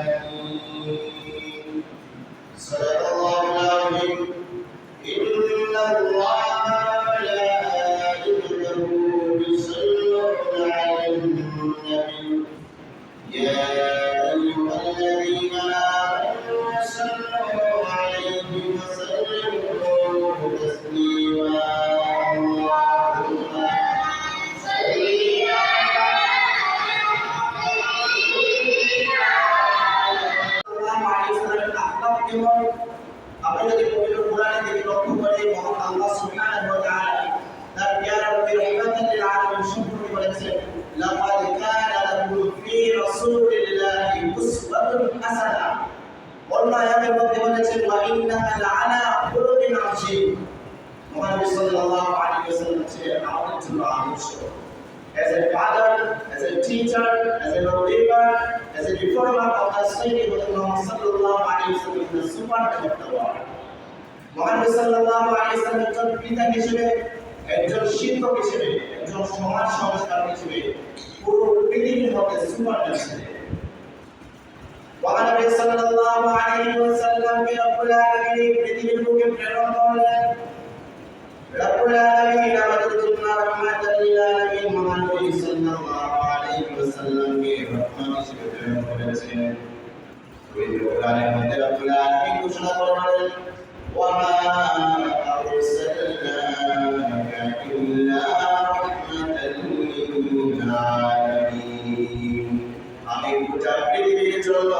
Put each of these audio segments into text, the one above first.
Sayang, কেমন আমরা যদি পবিত্র কোরআনে দিকে লক্ষ্য করি মহান আল্লাহ সুবহানাহু ওয়া তাআলা তার প্যারা নবী রাহমাতাল লিল আলামিন সম্পর্কে বলেছেন লাকাদ কানা লাকুম ফি রাসূলিল্লাহি উসওয়াতুন হাসানা। অন্য আয়াতের মধ্যে বলেছেন ওয়া ইন্নাকা লাআলা খুলুকিন আযীম। মহানবী সাল্লাল্লাহু আলাইহি ওয়াসাল্লাম ছিলেন আমাদের জন্য আদর্শ। As a father, as a teacher, as a believer, as a reformer of the Sayyid Muhammad sallallahu alayhi wa sallam, the super of the world. মহানবী সাল্লাল্লাহু আলাইহি ওয়াসাল্লাম একজন পিতা হিসেবে একজন শিক্ষক হিসেবে একজন সমাজ সংস্কারক হিসেবে পুরো পৃথিবীর মধ্যে সুপার ছিলেন মহানবী সাল্লাল্লাহু আলাইহি ওয়াসাল্লামকে রব্বুল আলামিন পৃথিবীর বুকে প্রেরণ করলেন রব্বুল আলামিন করেছেন। পবিত্র কোরআনের মধ্যে রব্বুল আলামিন ঘোষণা করেন ওয়ামা আরসালনাকা ইল্লা রাহমাতাল লিল আলামিন। আমি গোটা পৃথিবীর জন্য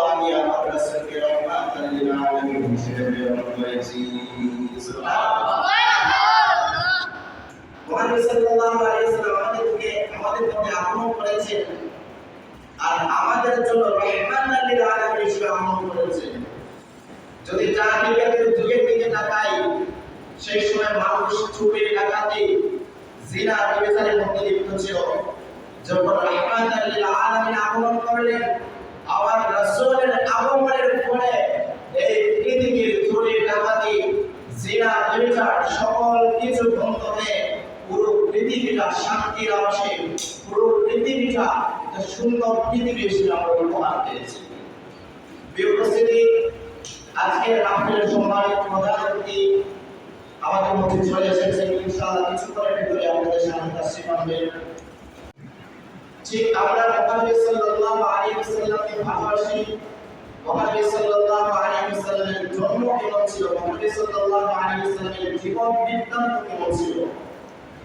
আর আমাদের জন্য লিল আলামিন হিসেবে আগমন করেছেন যদি জাহিলিয়াতের যুগের দিকে তাকাই, সেই সময় মানুষ চুরি ডাকাতি, জিনা ব্যভিচারের মধ্যে লিপ্ত ছিল। যখন লিল আলামিন আগমন করলেন, আবার রাসূলের আগমনের ফলে এই পৃথিবীর চুরি ডাকাতি, জিনা ব্যভিচার সকল কিছু বন্ধ হয়ে পুরো পৃথিবীটা শান্তির আবাসে, পুরো পৃথিবীটা একটা সুন্দর পৃথিবী হিসেবে আমরা উপহার পেয়েছি। প্রিয় আজকের রাত্রের সম্মানিত প্রধান আমাদের মধ্যে চলে এসেছেন। ইনশাআল্লাহ কিছুক্ষণের ভিতরে আমাদের সামনে তাশরিফ আনবেন ঠিক আমরা মহানবী সাল্লাল্লাহু আলাইহি ওয়াসাল্লামকে ভালোবাসি। মহানবী সাল্লাল্লাহু আলাইহি ওয়াসাল্লামের জন্ম কেমন ছিল? মহানবী সাল্লাল্লাহু আলাইহি ওয়াসাল্লামের জীবন বৃত্তান্ত কেমন ছিল?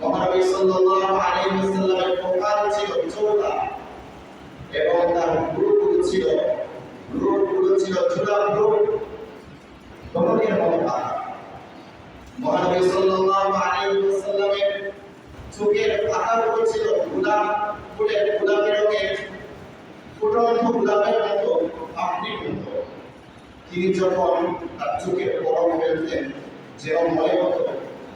মহানবী সাল্লাল্লাহু আলাইহি ওয়াসাল্লামের কপাল ছিল চৌড়া এবং তার ভ্রুগুলো ছিল ভ্রুগুলো ছিল ঝুলা ভ্রু ধনুকের মতো মহানবী সাল্লাল্লাহু আলাইহি ওয়াসাল্লামের ছিল গোলাপ ফুলের গোলাপের রঙের, ফুটন্ত গোলাপের মতো আপনি মতো। তিনি যখন তার চোখের পরম ফেলতেন যেরকম মনে হতো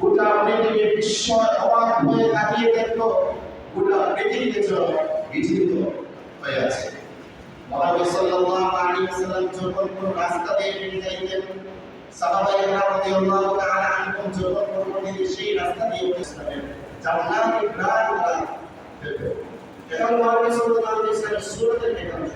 গোটা পৃথিবী বিশ্ব অবাক হয়ে তাকিয়ে দেখল, গোটা পৃথিবীতে বিচলিত হয়ে আছে মহানবী সাল্লাল্লাহু আলাইহি ওয়াসাল্লাম যখন কোন রাস্তা দিয়ে হেঁটে যাইতেন, সাহাবায়ে কেরাম রাদিয়াল্লাহু তাআলা আনহুম যখন পরবর্তীতে সেই রাস্তা দিয়ে ইসলামের জান্নাতের প্রাণ তারা পেল। এটা সাল্লাল্লাহু আলাইহি ওয়াসাল্লামের সুন্নতের একাংশ